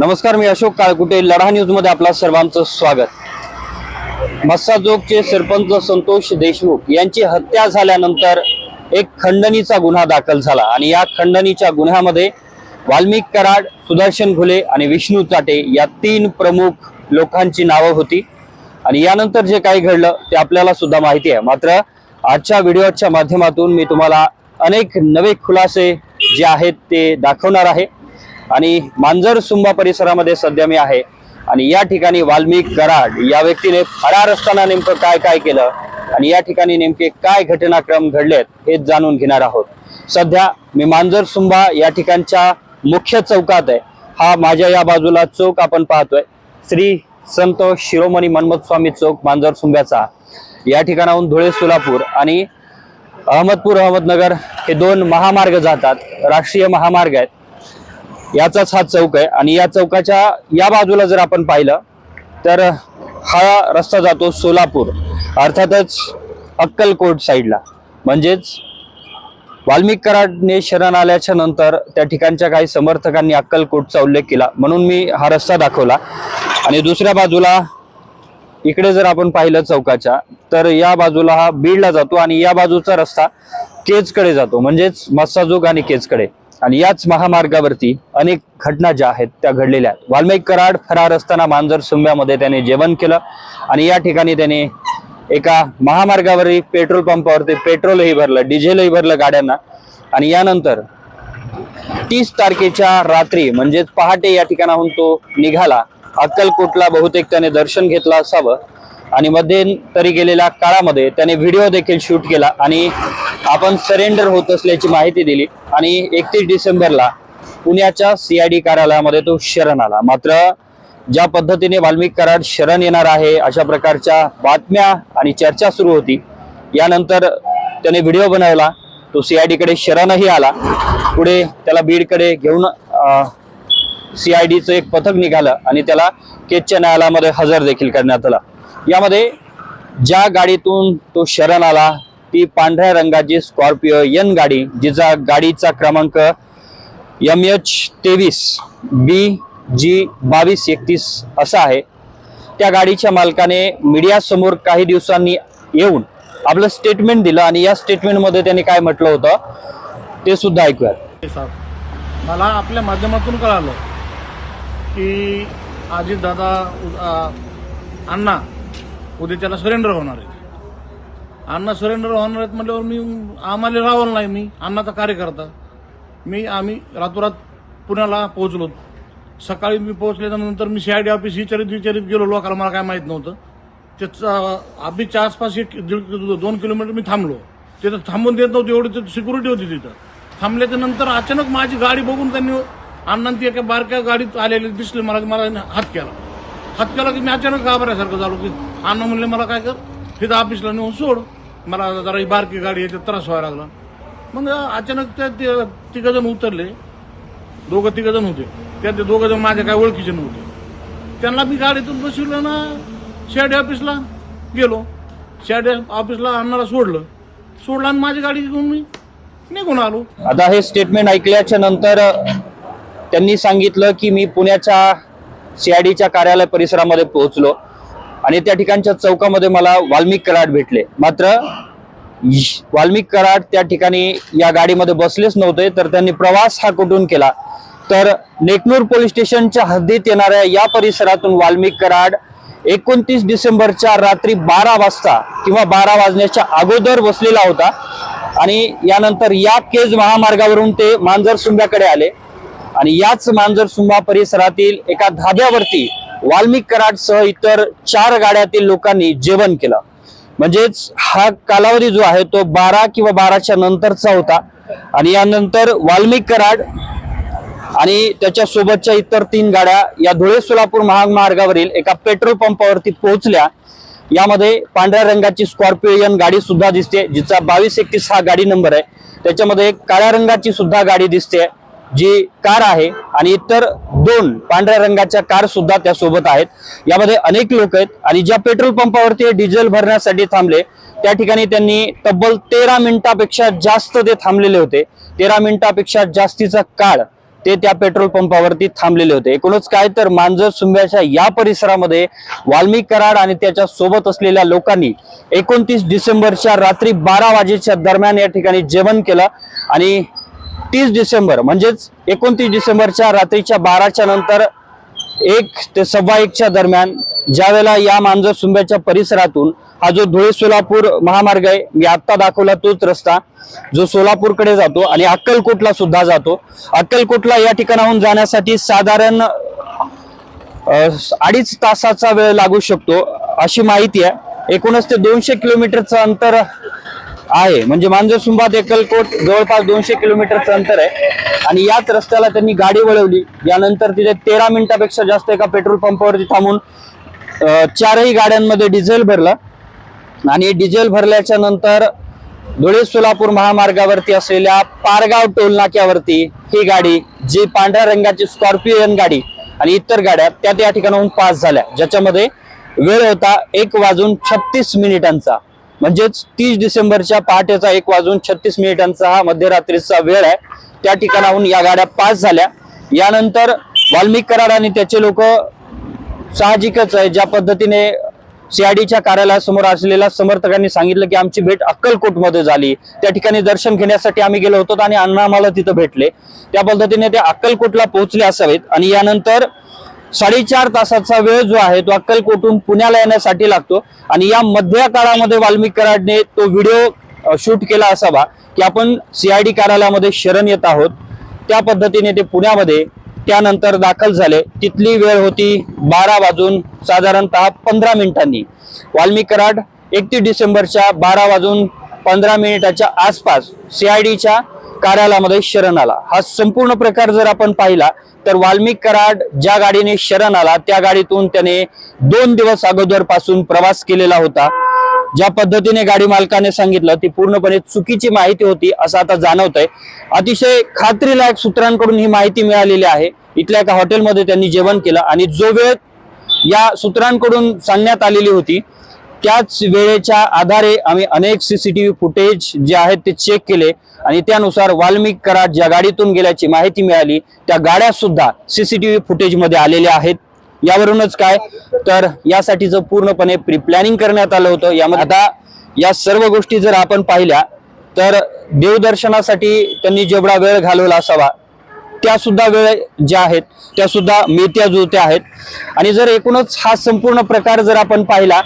नमस्कार मी अशोक काळकुटे लढा न्यूजमध्ये आपला सर्वांचं स्वागत. मस्साजोगचे सरपंच संतोष देशमुख यांची हत्या झाल्यानंतर एक खंडणीचा गुन्हा दाखल झाला आणि या खंडणीच्या गुन्ह्यामध्ये वाल्मिक कराड सुदर्शन घुले आणि विष्णू चाटे या तीन प्रमुख लोकांची नावं होती. आणि यानंतर जे काही घडलं ते आपल्याला सुद्धा माहिती आहे. मात्र आजच्या व्हिडिओच्या माध्यमातून मी तुम्हाला अनेक नवे खुलासे जे आहेत ते दाखवणार आहे. आणि मांजर सुंबा परिसरामध्ये सध्या मी आहे. आणि या ठिकाणी वाल्मिक कराड या व्यक्तीने फरार असताना नेमकं काय काय केलं आणि या ठिकाणी नेमके काय घटनाक्रम घडलेत हे जाणून घेणार आहोत. सध्या मी मांजर सुंबा या ठिकाणच्या मुख्य चौकात आहे. हा माझ्या या बाजूला चौक आपण पाहतोय. श्री संत शिरोमणी मन्मथ स्वामी चौक मांजर सुंब्याचा. या ठिकाणाहून धुळे सोलापूर आणि अहमदपूर अहमदनगर हे दोन महामार्ग जातात. राष्ट्रीय महामार्ग आहेत. याचाच हा चौक आहे. आणि या चौकाच्या या बाजूला जर आपण पाहिलं तर हा रस्ता जातो सोलापूर अर्थातच अक्कलकोट साईडला. म्हणजेच वाल्मिक कराडने शरण आल्याच्यानंतर त्या ठिकाणच्या काही समर्थकांनी अक्कलकोटचा उल्लेख केला. म्हणून मी हा रस्ता दाखवला. आणि दुसऱ्या बाजूला इकडे जर आपण पाहिलं चौकाच्या तर या बाजूला हा बीडला जातो आणि या बाजूचा रस्ता केजकडे जातो. म्हणजेच मस्साजोग आणि केजकडे. आणि याच महामार्गावरती अनेक घटना ज्या आहेत त्या घडलेल्या आहेत. वाल्मिक कराड फरार असताना मांजर सुंब्यामध्ये त्याने जेवण केलं आणि या ठिकाणी त्याने एका महामार्गावरही पेट्रोल पंपावरती पेट्रोलही भरलं डिझेलही भरलं गाड्यांना. आणि यानंतर तीस तारखेच्या रात्री म्हणजेच पहाटे या ठिकाणाहून तो निघाला. अक्कलकोटला बहुतेक त्याने दर्शन घेतलं असावं. आणि मध्यंतरी गेलेल्या काळामध्ये त्याने व्हिडिओ देखील शूट केला आणि आपण सरेंडर होत असल्याची माहिती दिली. आणि एकतीस डिसेंबरला पुण्याच्या सीआयडी कार्यालयामध्ये तो शरण आला. मात्र ज्या पद्धतीने वाल्मिक कराड शरण येणार आहे अशा प्रकारच्या बातम्या आणि चर्चा सुरू होती. यानंतर त्याने व्हिडिओ बनवला. तो सीआयडीकडे शरणही आला. पुढे त्याला बीडकडे घेऊन सीआयडीचं एक पथक निघालं आणि त्याला केचच्या न्यायालयामध्ये हजर देखील करण्यात आला. यामध्ये ज्या गाडीतून तो शरण आला ती पांढऱ्या रंगाची स्कॉर्पिओ यन गाडी जिचा गाडीचा क्रमांक एम एच तेवीस बी जी बावीस एकतीस असा आहे. त्या गाडीच्या मालकाने मीडियासमोर काही दिवसांनी येऊन आपलं स्टेटमेंट दिलं आणि या स्टेटमेंटमध्ये त्यांनी काय म्हटलं होतं ते सुद्धा ऐकूयात साहेब मला आपल्या माध्यमातून कळालं की अजितदादा दादा अण्णा उद्या त्याला सरेंडर होणार आहे अण्णा सरेंडर होणार आहेत म्हटल्यावर मी आम्हाला रावण नाही मी अण्णाचा कार्यकर्ता. मी आम्ही रातोरात पुण्याला पोहोचलो. सकाळी मी पोहोचल्यानंतर मी सीआयडी ऑफिस विचारित विचारित गेलो. लोकांना मला काय माहीत नव्हतं. त्याचं आबीच्या आसपास एक दीड दोन किलोमीटर मी थांबलो. तिथं थांबून देत नव्हतं एवढी सिक्युरिटी होती तिथं. थांबल्याच्या नंतर अचानक माझी गाडी बघून त्यांनी अण्णा ती एका बारक्या गाडीत आलेले दिसले. मला मला हात केला. हात केला की मी अचानक घाबरायसारखं झालो की अण्णा म्हणले मला काय कर? तिथं ऑफिसला नेऊन सोड. मला जरा ही बारकी गाडी याच्यात त्रास व्हायला लागला. मग अचानक त्या तिघजण उतरले. दोघं तिघंजण होते. त्यात ते दोघंजण माझ्या काय ओळखीचे नव्हते. त्यांना मी गाडीतून बसवलं ना शेड ऑफिसला गेलो. शेड ऑफिसला अण्णाला सोडलं. सोडलं आणि माझी गाडी घेऊन मी निघून आलो. आता हे स्टेटमेंट ऐकल्याच्या नंतर त्यांनी सांगितलं की मी पुण्याच्या सीआयडीच्या कार्यालय परिसरामध्ये पोहोचलो. आणि त्या ठिकाणच्या चौकामध्ये मला वाल्मिक कराड भेटले. मात्र वाल्मिक कराड त्या ठिकाणी या गाडीमध्ये बसलेच नव्हते तर त्यांनी प्रवास हा कुठून केला? तर नेकनूर पोलीस स्टेशनच्या हद्दीत येणाऱ्या या परिसरातून वाल्मिक कराड एकोणतीस डिसेंबरच्या रात्री बारा वाजता किंवा बारा वाजण्याच्या अगोदर बसलेला होता. आणि यानंतर या केज महामार्गावरून ते मांजरसुंब्याकडे आले. आणि याच मांजरसुंबा परिसरातील एका धाब्यावरती वाल्मिक कराडसह इतर चार गाड्यातील लोकांनी जेवण केलं. म्हणजेच हा कालावधी जो आहे तो बारा किंवा बाराच्या नंतरचा होता. आणि यानंतर वाल्मिक कराड आणि त्याच्या सोबतच्या इतर तीन गाड्या या धुळे सोलापूर महामार्गावरील एका पेट्रोल पंपावरती पोहोचल्या. यामध्ये पांढऱ्या रंगाची स्कॉर्पिओ गाडी सुद्धा दिसते जिचा बावीस एकतीस हा गाडी नंबर आहे. त्याच्यामध्ये एक काळ्या रंगाची सुद्धा गाडी दिसते. जी कार आहे आणि इतर दोन पांढऱ्या रंगाच्या कार सुद्धा त्यासोबत आहेत. यामध्ये अनेक लोक आहेत आणि ज्या पेट्रोल पंपावरती डिझेल भरण्यासाठी थांबले त्या ठिकाणी त्यांनी तब्बल तेरा मिनिटापेक्षा जास्त ते थांबलेले होते. तेरा मिनिटापेक्षा जास्तीचा काळ ते त्या पेट्रोल पंपावरती थांबलेले होते. एकूणच काय तर मांजर सुंब्याच्या या परिसरामध्ये वाल्मिक कराड आणि त्याच्या सोबत असलेल्या लोकांनी एकोणतीस डिसेंबरच्या रात्री बारा वाजेच्या दरम्यान या ठिकाणी जेवण केलं आणि तीस डिसेंबर म्हणजेच एकोणतीस डिसेंबरच्या रात्रीच्या बाराच्या नंतर एक ते सव्वा एकच्या दरम्यान ज्यावेळेला या मांजर सुंब्याच्या परिसरातून हा जो धुळे सोलापूर महामार्ग आहे मी आत्ता दाखवला तोच रस्ता जो सोलापूरकडे जातो आणि अक्कलकोटला सुद्धा जातो. अक्कलकोटला या ठिकाणाहून जाण्यासाठी साधारण अडीच तासाचा वेळ लागू शकतो अशी माहिती आहे. एकूणच ते दोनशे किलोमीटरचं अंतर आहे. म्हणजे मांजरसुंबा ते अक्कलकोट जवळपास दोनशे किलोमीटरचं अंतर आहे. आणि याच रस्त्याला त्यांनी गाडी वळवली. यानंतर तिथे तेरा मिनिटापेक्षा जास्त एका पेट्रोल पंपावरती थांबून चारही गाड्यांमध्ये डिझेल भरलं. आणि डिझेल भरल्याच्या नंतर धुळे सोलापूर महामार्गावरती असलेल्या पारगाव टोल नाक्यावरती ही गाडी जी पांढऱ्या रंगाची स्कॉर्पिओन गाडी आणि इतर गाड्या त्या त्या ठिकाणाहून पास झाल्या. ज्याच्यामध्ये वेळ होता एक वाजून छत्तीस मिनिटांचा. म्हणजेच तीस डिसेंबरच्या पहाटेचा एक वाजून छत्तीस मिनिटांचा हा मध्यरात्रीचा वेळ आहे. त्या ठिकाणाहून या गाड्या पास झाल्या. यानंतर वाल्मिक कराड आणि त्याचे लोक साहजिकच आहे. ज्या पद्धतीने सीआयडीच्या कार्यालयासमोर असलेल्या समर्थकांनी सांगितलं की आमची भेट अक्कलकोटमध्ये झाली. त्या ठिकाणी दर्शन घेण्यासाठी आम्ही गेलो होतो आणि अण्णा आम्हाला तिथं भेटले. त्या पद्धतीने ते अक्कलकोटला पोहोचले असावेत आणि यानंतर साडेचार तासाचा वेळ जो आहे तो अक्कलकोटून पुण्याला येण्यासाठी लागतो. आणि या मध्य काळामध्ये वाल्मिक कराडने तो व्हिडिओ शूट केला असावा की आपण सीआयडी कार्यालयामध्ये शरण येत आहोत. त्या पद्धतीने ते पुण्यामध्ये त्यानंतर दाखल झाले. तिथली वेळ होती बारा वाजून साधारणतः पंधरा मिनिटांनी. वाल्मिक कराड एकतीस डिसेंबरच्या बारा वाजून पंधरा मिनिटाच्या आसपास सीआयडीच्या कार्यालयामध्ये शरण आला. हा संपूर्ण प्रकार जर आपण पाहिला तर वाल्मिक कराड ज्या गाडीने शरण आला त्या गाडीतून त्याने दोन दिवस अगोदरपासून प्रवास केलेला होता. ज्या पद्धतीने गाडी मालकाने सांगितलं ती पूर्णपणे चुकीची माहिती होती असं आता जाणवत आहे अतिशय खात्रीलायक सूत्रांकडून ही माहिती मिळालेली आहे. इथल्या एका हॉटेलमध्ये त्यांनी जेवण केलं आणि जो वेळ या सूत्रांकडून सांगण्यात आलेली होती त्याच वेळेच्या आधारे आम्ही अनेक सीसीटीव्ही फुटेज जे आहेत ते चेक केले आणि त्यानुसार वाल्मिक कराड ज्या गाडीतून गेल्याची माहिती मिळाली त्या गाड्या सुद्धा सीसीटीव्ही फुटेजमध्ये आलेल्या आहेत. यावरूनच काय? तर यासाठीचं पूर्णपणे प्रिप्लॅनिंग करण्यात आलं होतं. यामध्ये आता या सर्व गोष्टी जर आपण पाहिल्या तर देवदर्शनासाठी त्यांनी जेवढा वेळ घालवला असावा त्या सुद्धा वेळ ज्या आहेत त्या सुद्धा मेत्या जुळत्या आहेत. आणि जर एकूणच हा संपूर्ण प्रकार जर आपण पाहिला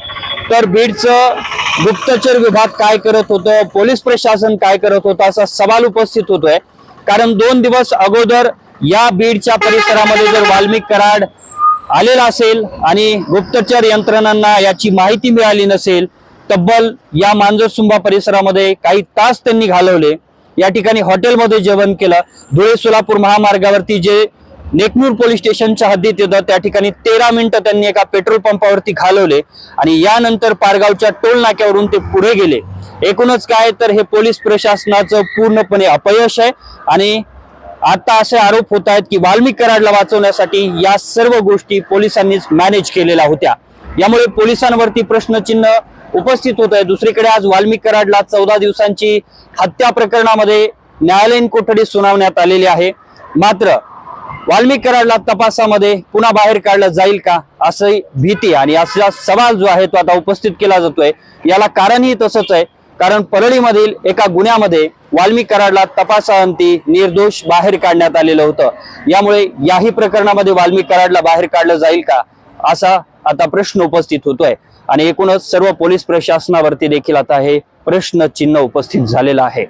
तर बीडचं गुप्तचर विभाग काय करत होतं पोलीस प्रशासन काय करत होतं असा सवाल उपस्थित होतोय. कारण दोन दिवस अगोदर या बीडच्या परिसरामध्ये जर वाल्मिक कराड आलेला असेल आणि गुप्तचर यंत्रणांना याची माहिती मिळाली नसेल तब्बल या मांजरसुंबा परिसरामध्ये काही तास त्यांनी घालवले. या ठिकाणी हॉटेलमध्ये जेवण केलं. धुळे सोलापूर महामार्गावरती जे नेकनूर पोलीस स्टेशनच्या हद्दीत येतं त्या ठिकाणी तेरा मिनिटं त्यांनी एका पेट्रोल पंपावरती घालवले आणि यानंतर पारगावच्या टोल नाक्यावरून ते पुढे गेले. एकूणच काय तर हे पोलीस प्रशासनाचं पूर्णपणे अपयश आहे आणि आता असे आरोप होत आहेत की वाल्मिक कराडला वाचवण्यासाठी या सर्व गोष्टी पोलिसांनीच मॅनेज केलेल्या होत्या. यामुळे पोलिसांवरती प्रश्नचिन्ह उपस्थित होत आहे. दुसरीकडे आज वाल्मिक कराडला चौदा दिवसांची हत्या प्रकरणामध्ये न्यायालयीन कोठडी सुनावण्यात आलेली आहे. मात्र वाल्मिक कराडला तपासामध्ये पुन्हा बाहेर काढलं जाईल का? असंही भीती आणि असा सवाल जो आहे तो आता उपस्थित केला जातोय. याला कारणही तसंच आहे. कारण परळीमधील एका गुन्ह्यामध्ये वाल्मिक कराडला तपासाअंती निर्दोष बाहेर काढण्यात आलेलं होतं. यामुळे याही प्रकरणामध्ये वाल्मिक कराडला बाहेर काढलं जाईल का? असा आता प्रश्न उपस्थित होतोय. आणि एकूणच सर्व पोलीस प्रशासनावरती देखील आता हे प्रश्न चिन्ह उपस्थित झालेलं आहे.